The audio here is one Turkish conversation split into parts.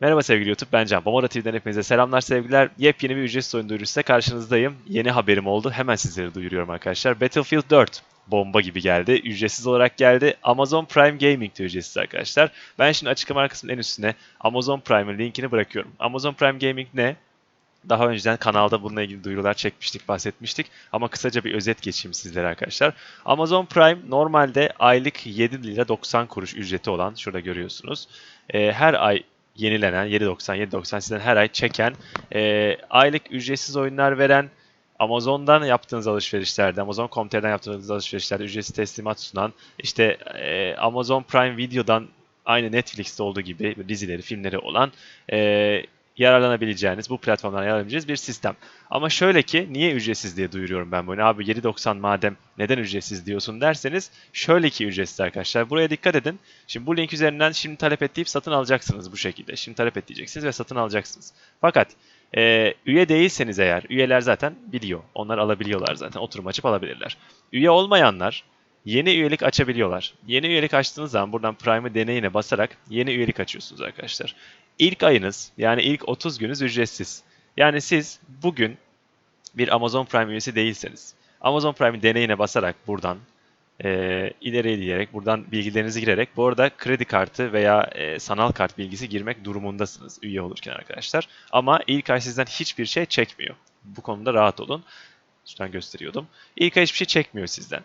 Merhaba sevgili YouTube, ben Can. Pomora TV'den hepinize selamlar, sevgiler. Yepyeni bir ücretsiz oyun duyurusuyla karşınızdayım. Yeni haberim oldu, hemen sizlere duyuruyorum arkadaşlar. Battlefield 4 bomba gibi geldi, ücretsiz olarak geldi. Amazon Prime Gaming de ücretsiz arkadaşlar. Ben şimdi açıklama kısmının en üstüne Amazon Prime'ın linkini bırakıyorum. Amazon Prime Gaming ne? Daha önceden kanalda bununla ilgili duyurular çekmiştik, bahsetmiştik. Ama kısaca bir özet geçeyim sizlere arkadaşlar. Amazon Prime normalde aylık 7 lira 90 kuruş ücreti olan, şurada görüyorsunuz. Ee, her ay yenilenen 7.90 7.90 sizden her ay çeken e, aylık ücretsiz oyunlar veren Amazon'dan yaptığınız alışverişlerde, Amazon.com.tr'den yaptığınız alışverişlerde ücretsiz teslimat sunan, işte e, Amazon Prime Video'dan aynı Netflix'te olduğu gibi dizileri, filmleri olan e, yararlanabileceğiniz, bu platformdan yararlanabileceğiniz bir sistem. Ama şöyle ki niye ücretsiz diye duyuruyorum ben bunu. Abi 7.90 madem neden ücretsiz diyorsun derseniz şöyle ki ücretsiz arkadaşlar. Buraya dikkat edin. Şimdi bu link üzerinden şimdi talep et deyip satın alacaksınız bu şekilde. Şimdi talep et diyeceksiniz ve satın alacaksınız. Fakat e, üye değilseniz eğer, üyeler zaten biliyor. Onlar alabiliyorlar zaten. Oturum açıp alabilirler. Üye olmayanlar yeni üyelik açabiliyorlar. Yeni üyelik açtığınız zaman buradan Prime'ı deneyine basarak yeni üyelik açıyorsunuz arkadaşlar. İlk ayınız yani ilk 30 gününüz ücretsiz. Yani siz bugün bir Amazon Prime üyesi değilseniz Amazon Prime deneyine basarak buradan e, ileriye diyerek buradan bilgilerinizi girerek bu arada kredi kartı veya e, sanal kart bilgisi girmek durumundasınız üye olurken arkadaşlar. Ama ilk ay sizden hiçbir şey çekmiyor. Bu konuda rahat olun. Şuradan gösteriyordum. İlk ay hiçbir şey çekmiyor sizden.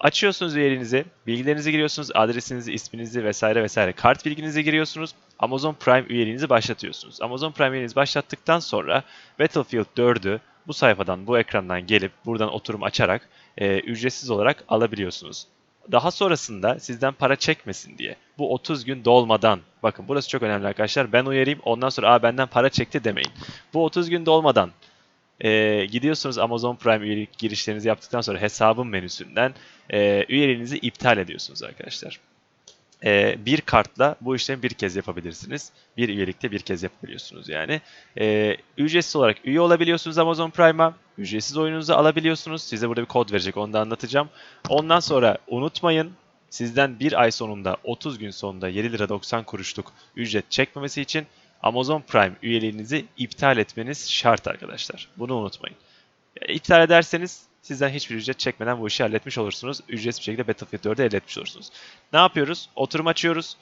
Açıyorsunuz üyeliğinizi, bilgilerinizi giriyorsunuz, adresinizi, isminizi vesaire vesaire, kart bilginizi giriyorsunuz. Amazon Prime üyeliğinizi başlatıyorsunuz. Amazon Prime üyeliğinizi başlattıktan sonra Battlefield 4'ü bu sayfadan, bu ekrandan gelip buradan oturum açarak e, ücretsiz olarak alabiliyorsunuz. Daha sonrasında sizden para çekmesin diye bu 30 gün dolmadan bakın burası çok önemli arkadaşlar ben uyarayım ondan sonra Aa, benden para çekti demeyin. Bu 30 gün dolmadan e, gidiyorsunuz Amazon Prime üyelik girişlerinizi yaptıktan sonra hesabın menüsünden e, üyeliğinizi iptal ediyorsunuz arkadaşlar. E, bir kartla bu işlemi bir kez yapabilirsiniz. Bir üyelikte bir kez yapabiliyorsunuz yani. E, ücretsiz olarak üye olabiliyorsunuz Amazon Prime'a. Ücretsiz oyununuzu alabiliyorsunuz. Size burada bir kod verecek onu da anlatacağım. Ondan sonra unutmayın sizden bir ay sonunda 30 gün sonunda 7 lira 90 kuruşluk ücret çekmemesi için Amazon Prime üyeliğinizi iptal etmeniz şart arkadaşlar. Bunu unutmayın. İptal ederseniz sizden hiçbir ücret çekmeden bu işi halletmiş olursunuz. Ücretsiz bir şekilde Battlefield 4'ü elde etmiş olursunuz. Ne yapıyoruz? Oturum açıyoruz.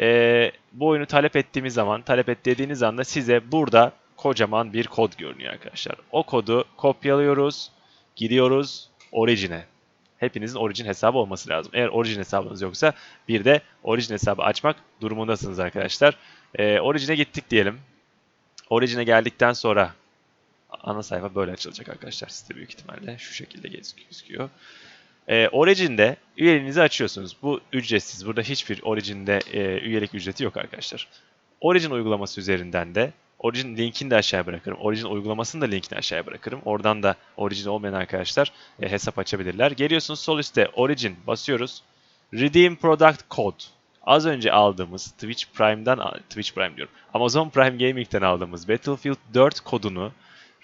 Ee, bu oyunu talep ettiğimiz zaman, talep et dediğiniz anda size burada kocaman bir kod görünüyor arkadaşlar. O kodu kopyalıyoruz, gidiyoruz Origin'e. Hepinizin Origin hesabı olması lazım. Eğer Origin hesabınız yoksa bir de Origin hesabı açmak durumundasınız arkadaşlar. Ee, Origin'e gittik diyelim. Origin'e geldikten sonra ana sayfa böyle açılacak arkadaşlar sizde büyük ihtimalle. Şu şekilde gözüküyor. Ee, Origin'de üyeliğinizi açıyorsunuz. Bu ücretsiz. Burada hiçbir Origin'de e, üyelik ücreti yok arkadaşlar. Origin uygulaması üzerinden de Origin linkini de aşağıya bırakırım. Origin uygulamasını da linkini aşağıya bırakırım. Oradan da Origin olmayan arkadaşlar e, hesap açabilirler. Geliyorsunuz sol üstte Origin basıyoruz. Redeem Product Code. Az önce aldığımız Twitch Prime'dan Twitch Prime diyorum. Amazon Prime Gaming'den aldığımız Battlefield 4 kodunu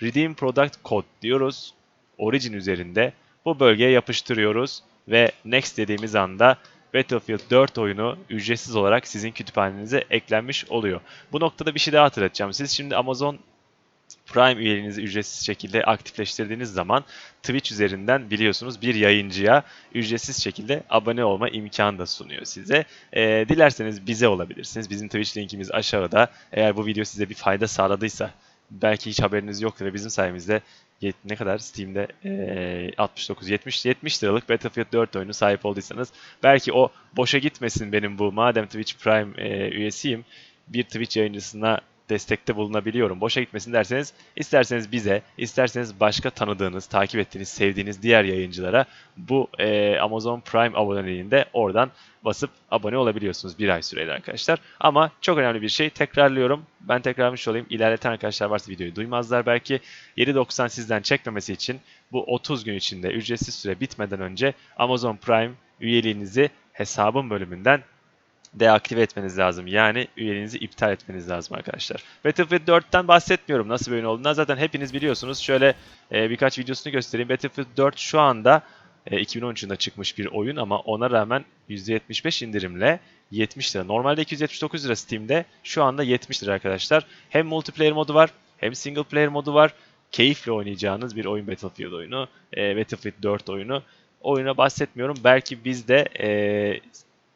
Redeem Product Code diyoruz. Origin üzerinde bu bölgeye yapıştırıyoruz ve next dediğimiz anda Battlefield 4 oyunu ücretsiz olarak sizin kütüphanenize eklenmiş oluyor. Bu noktada bir şey daha hatırlatacağım. Siz şimdi Amazon Prime üyeliğinizi ücretsiz şekilde aktifleştirdiğiniz zaman Twitch üzerinden biliyorsunuz bir yayıncıya ücretsiz şekilde abone olma imkanı da sunuyor size. Ee, dilerseniz bize olabilirsiniz. Bizim Twitch linkimiz aşağıda. Eğer bu video size bir fayda sağladıysa belki hiç haberiniz yoktur ve bizim sayemizde ne kadar Steam'de e, 69 70 70 liralık Battlefield 4 oyunu sahip olduysanız belki o boşa gitmesin benim bu madem Twitch Prime e, üyesiyim bir Twitch yayıncısına destekte bulunabiliyorum. Boşa gitmesin derseniz isterseniz bize, isterseniz başka tanıdığınız, takip ettiğiniz, sevdiğiniz diğer yayıncılara bu e, Amazon Prime aboneliğinde oradan basıp abone olabiliyorsunuz bir ay süreyle arkadaşlar. Ama çok önemli bir şey tekrarlıyorum. Ben tekrarlamış olayım. İlerleten arkadaşlar varsa videoyu duymazlar belki. 7.90 sizden çekmemesi için bu 30 gün içinde ücretsiz süre bitmeden önce Amazon Prime üyeliğinizi hesabın bölümünden deaktive etmeniz lazım. Yani üyeliğinizi iptal etmeniz lazım arkadaşlar. Battlefield 4'ten bahsetmiyorum nasıl bir oyun olduğundan zaten hepiniz biliyorsunuz. Şöyle e, birkaç videosunu göstereyim. Battlefield 4 şu anda e, 2013 yılında çıkmış bir oyun ama ona rağmen %75 indirimle 70 lira. Normalde 279 lira Steam'de şu anda 70 lira arkadaşlar. Hem multiplayer modu var hem single player modu var. Keyifle oynayacağınız bir oyun Battlefield oyunu. e, Battlefield 4 oyunu. Oyuna bahsetmiyorum. Belki biz de e,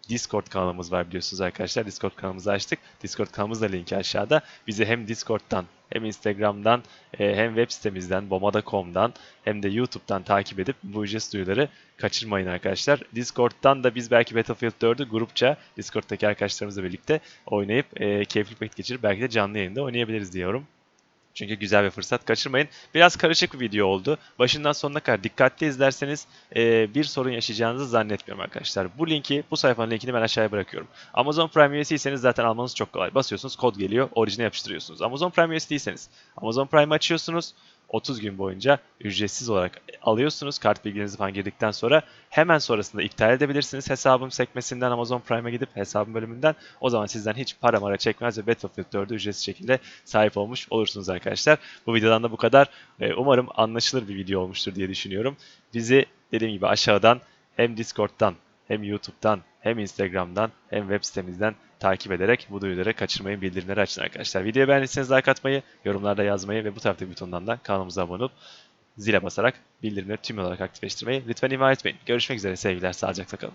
Discord kanalımız var biliyorsunuz arkadaşlar. Discord kanalımızı açtık. Discord kanalımız da linki aşağıda. Bizi hem Discord'dan hem Instagram'dan e, hem web sitemizden bomada.com'dan hem de YouTube'dan takip edip bu ücretsiz duyuruları kaçırmayın arkadaşlar. Discord'dan da biz belki Battlefield 4'ü grupça Discord'daki arkadaşlarımızla birlikte oynayıp e, keyifli vakit geçirip belki de canlı yayında oynayabiliriz diyorum. Çünkü güzel bir fırsat kaçırmayın. Biraz karışık bir video oldu. Başından sonuna kadar dikkatli izlerseniz e, bir sorun yaşayacağınızı zannetmiyorum arkadaşlar. Bu linki, bu sayfanın linkini ben aşağıya bırakıyorum. Amazon Prime üyesiyseniz zaten almanız çok kolay. Basıyorsunuz, kod geliyor, orijine yapıştırıyorsunuz. Amazon Prime üyesi değilseniz, Amazon Prime açıyorsunuz. 30 gün boyunca ücretsiz olarak alıyorsunuz. Kart bilgilerinizi falan girdikten sonra hemen sonrasında iptal edebilirsiniz hesabım sekmesinden Amazon Prime'a gidip hesabım bölümünden. O zaman sizden hiç para mara çekmez ve Battlefield 4'ü ücretsiz şekilde sahip olmuş olursunuz arkadaşlar. Bu videodan da bu kadar. Ee, Umarım anlaşılır bir video olmuştur diye düşünüyorum. Bizi dediğim gibi aşağıdan hem Discord'dan hem YouTube'dan hem Instagram'dan hem web sitemizden takip ederek bu duyuruları kaçırmayın, bildirimleri açın arkadaşlar. Videoyu beğendiyseniz like atmayı, yorumlarda yazmayı ve bu taraftaki butondan da kanalımıza abone olup zile basarak bildirimleri tüm olarak aktifleştirmeyi lütfen ihmal etmeyin. Görüşmek üzere sevgiler, sağlıcakla kalın.